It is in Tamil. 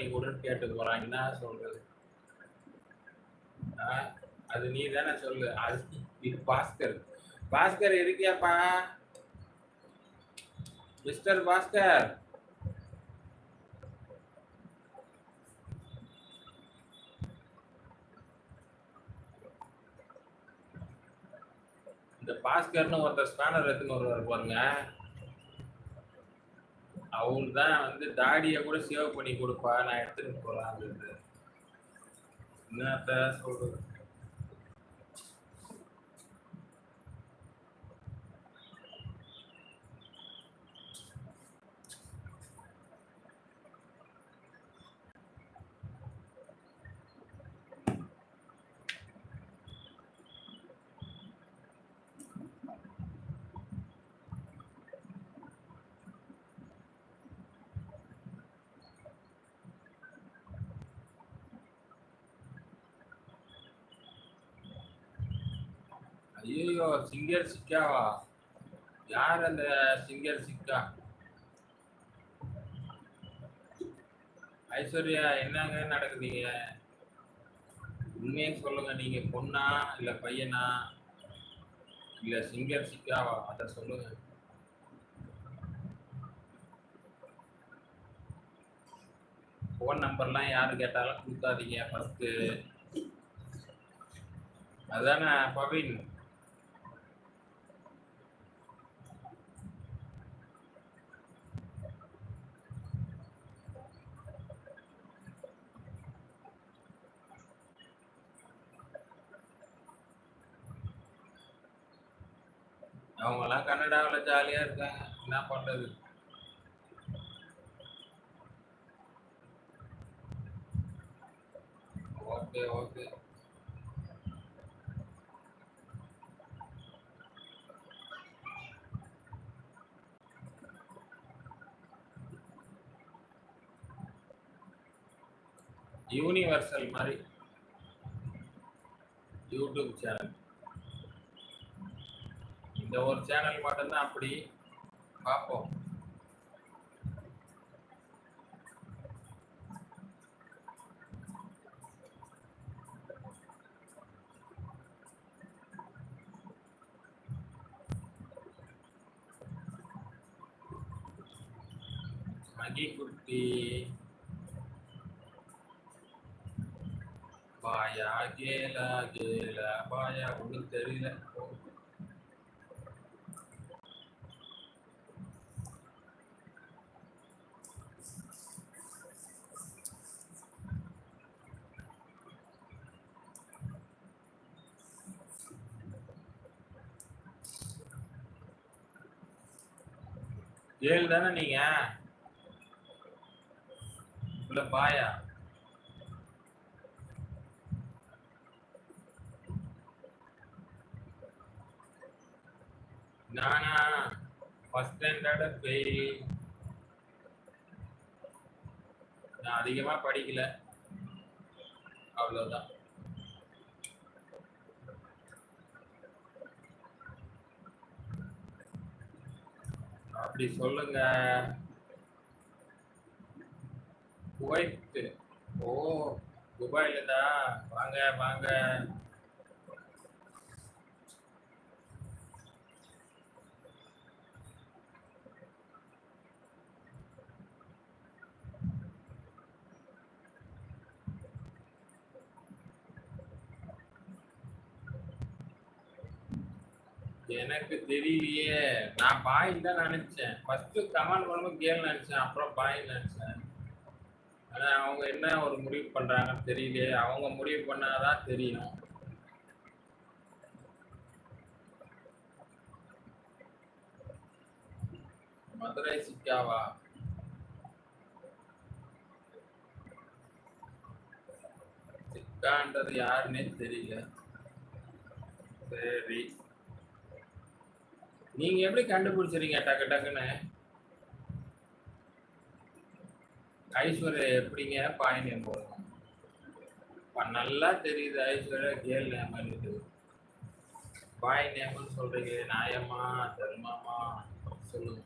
நீங்க கொடுன்னு கேட்டு போறான் என்ன சொல்றது? அது நீ தானே சொல்லு. அது இது பாஸ்கர். பாஸ்கர் இருக்கியாப்பா? மிஸ்டர் பாஸ்கர். இந்த பாஸ்கர்னு ஒருத்தர் ஸ்பேனர் எடுத்துன்னு வருவார் பாருங்க. அவர் தான் வந்து தாடியை கூட சேவ் பண்ணி கொடுப்பா. நான் எடுத்துகிட்டு போறேன் என்னத்த சொல்கிறது ஐயோ சிங்கர் சிக்காவா யார் அந்த சிங்கர் சிக்கா? ஐஸ்வர்யா என்னங்க நடக்குதுங்க? உண்மையை சொல்லுங்க நீங்க பொண்ணா இல்ல பையனா? இல்ல சிங்கர் சிக்காவா? அத சொல்லுங்க. ஃபோன் நம்பர்லாம் யாரு கேட்டாலும் கொடுக்காதீங்க ஃபஸ்ட்டு அதானே பவின்? அவங்கெல்லாம் கன்னடாவில் ஜாலியாக இருக்காங்க. என்ன பண்ணுறது ஓகே ஓகே யூனிவர்சல் மாதிரி யூடியூப் சேனல் இந்த ஒரு சேனல் மட்டும்தான் அப்படி. பார்ப்போம் மகி குட்டி பாயா கேலா கேலா பாயா ஒன்றும் தெரியல. ஏழு தானே நீங்க? இல்ல பாயா. நானா? ஃபர்ஸ்ட் ஸ்டாண்டர்ட் ஃபெயில் நான் அதிகமா படிக்கல. அவ்வளவுதான். அப்படி சொல்லுங்க. குவைத்து. ஓ துபாயில தான் வாங்க வாங்க. எனக்கு தெரியலையே. நான் பாயில் தான் நினைச்சேன். ஃபர்ஸ்ட் கமெண்ட் பண்ணும்போது கேள் நினைச்சேன். அப்புறம் பாயில் நினைச்சேன். ஆனா அவங்க என்ன ஒரு முடிவு பண்றாங்கன்னு தெரியலையே. அவங்க முடிவு பண்ணாதான் தெரியும். மதுரை சிக்காவா? சிக்கான்றது யாருன்னே தெரியல. சரி. நீங்க எப்படி கண்டுபிடிச்சிருங்க டக்கு டக்குன்னு? ஐஸ்வர்யா எப்படிங்க பாயிண்ட் நேம் போடணும் அப்ப நல்லா தெரியுது ஐஸ்வர்யா கேள் நேம் இருக்குது. பாய் நேம்னு சொல்றீங்க நியாயமா தர்மமா சொல்லுங்க.